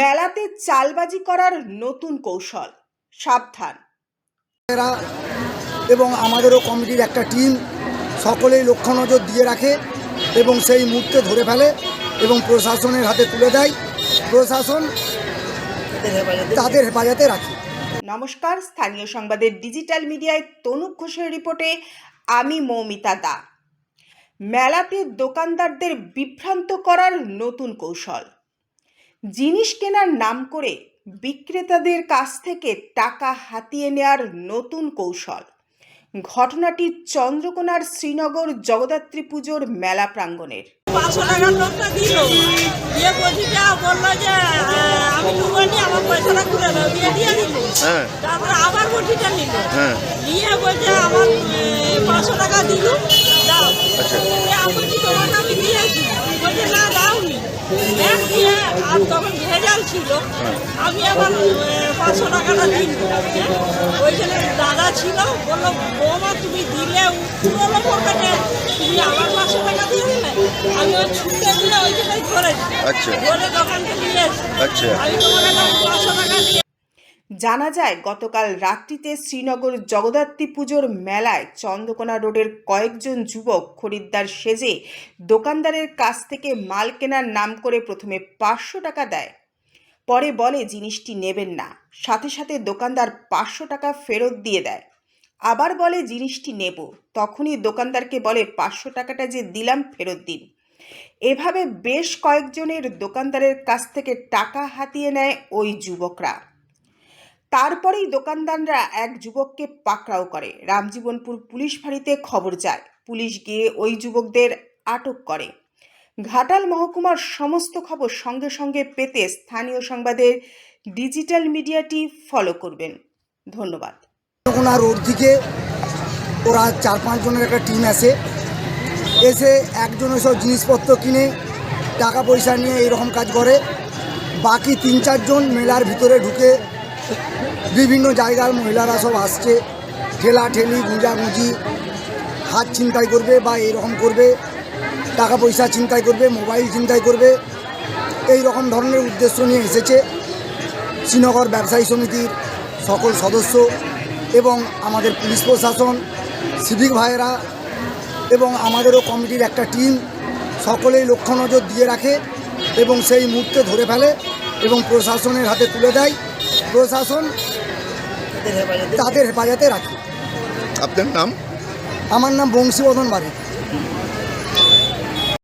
মেলাতে চালবাজি করার নতুন কৌশল। সাবধান। এবং আমাদেরও কমিটির একটা টিম সকলেই লক্ষ্য নজর দিয়ে রাখে এবং সেই মুহূর্তে ধরে ফেলে এবং প্রশাসনের হাতে তুলে দেয়। প্রশাসন তাদের হেফাজতে রাখে। নমস্কার স্থানীয় সংবাদের ডিজিটাল মিডিয়ায় তনুপ ঘোষের রিপোর্টে আমি মৌমিতা দা। মেলাতে দোকানদারদের বিভ্রান্ত করার নতুন কৌশল। জিনিস কেনার নাম করে বিক্রেতাদের কাছ থেকে টাকা হাতিয়ে নেয়ার নতুন কৌশল। ঘটনাটি চন্দ্রকোনার শ্রীনগর জগদ্ধাত্রী পুজোর মেলা প্রাঙ্গণের। পাঁচশো টাকার লোকটা দিল। দিয়ে বলছি যা বলল যে আমি টুকানি আমার পয়সাটা ঘুরে দাও। দিয়ে দিয়ে দিল। হ্যাঁ। আবার বটিটা নিল। হ্যাঁ। নিয়ে বলছে আমার পাঁচশো টাকা দিল দাও আচ্ছা। দিয়ে আমি বলছি তোমাকে আমি দিয়েছি বলছে না দাওনি এক দিয়ে আর তখন ভেজাল ছিল। আমি আবার পাঁচশো টাকাটা দিন ওইখানে দাদা ছিল বলল বৌমা তুমি দিলে পুরোনো পকেটে তুমি আবার পাঁচশো টাকা দিয়ে দিলে আমি ওই ছুটে দিলে ওইখানে ধরে আচ্ছা। দোকানকে নিয়ে। আমি তোমাকে তখন পাঁচশো টাকা দিয়ে জানা যায়, গতকাল রাত্রিতে শ্রীনগর জগদ্ধাত্রী পুজোর মেলায় চন্দ্রকোনা রোডের কয়েকজন যুবক খরিদ্দার সেজে দোকানদারের কাছ থেকে মাল কেনার নাম করে প্রথমে পাঁচশো টাকা দেয়। পরে বলে, জিনিসটি নেবেন না। সাথে সাথে দোকানদার পাঁচশো টাকা ফেরত দিয়ে দেয়। আবার বলে, জিনিসটি নেব। তখনই দোকানদারকে বলে, পাঁচশো টাকাটা যে দিলাম, ফেরত দিন। এভাবে বেশ কয়েকজনের দোকানদারের কাছ থেকে টাকা হাতিয়ে নেয় ওই যুবকরা। তারপরেই দোকানদাররা এক যুবককে পাকড়াও করে। রামজীবনপুর পুলিশ ফাঁড়িতে খবর যায়। পুলিশ গিয়ে ওই যুবকদের আটক করে। ঘাটাল মহকুমার সমস্ত খবর সঙ্গে সঙ্গে পেতে স্থানীয় সংবাদের ডিজিটাল মিডিয়াটি ফলো করবেন। ধন্যবাদ। রোড থেকে ওরা চার পাঁচ জনের একটা টিম আসে, এসে একজন সব জিনিসপত্র কিনে, টাকা পয়সা নিয়ে এরকম কাজ করে। বাকি তিন চারজন মেলার ভিতরে ঢুকে বিভিন্ন জায়গার মহিলারা সব আসছে, ঠেলা ঠেলি, গুঁজাগুঁজি, হাত ছিনতাই করবে বা এরকম করবে, টাকা পয়সা ছিনতাই করবে, মোবাইল ছিনতাই করবে এই রকম ধরনের উদ্দেশ্য নিয়ে এসেছে শ্রীনগর ব্যবসায়ী সমিতির সকল সদস্য এবং আমাদের পুলিশ প্রশাসন, সিভিক ভাইয়েরা এবং আমাদেরও কমিটির একটা টিম সকলেই লক্ষ্য নজর দিয়ে রাখে এবং সেই মুহূর্তে ধরে ফেলে এবং প্রশাসনের হাতে তুলে দেয়। প্রশাসন তাদের হেফাজতে রাখি। আপনার নাম? আমার নাম বংশীবদন বাড়ি।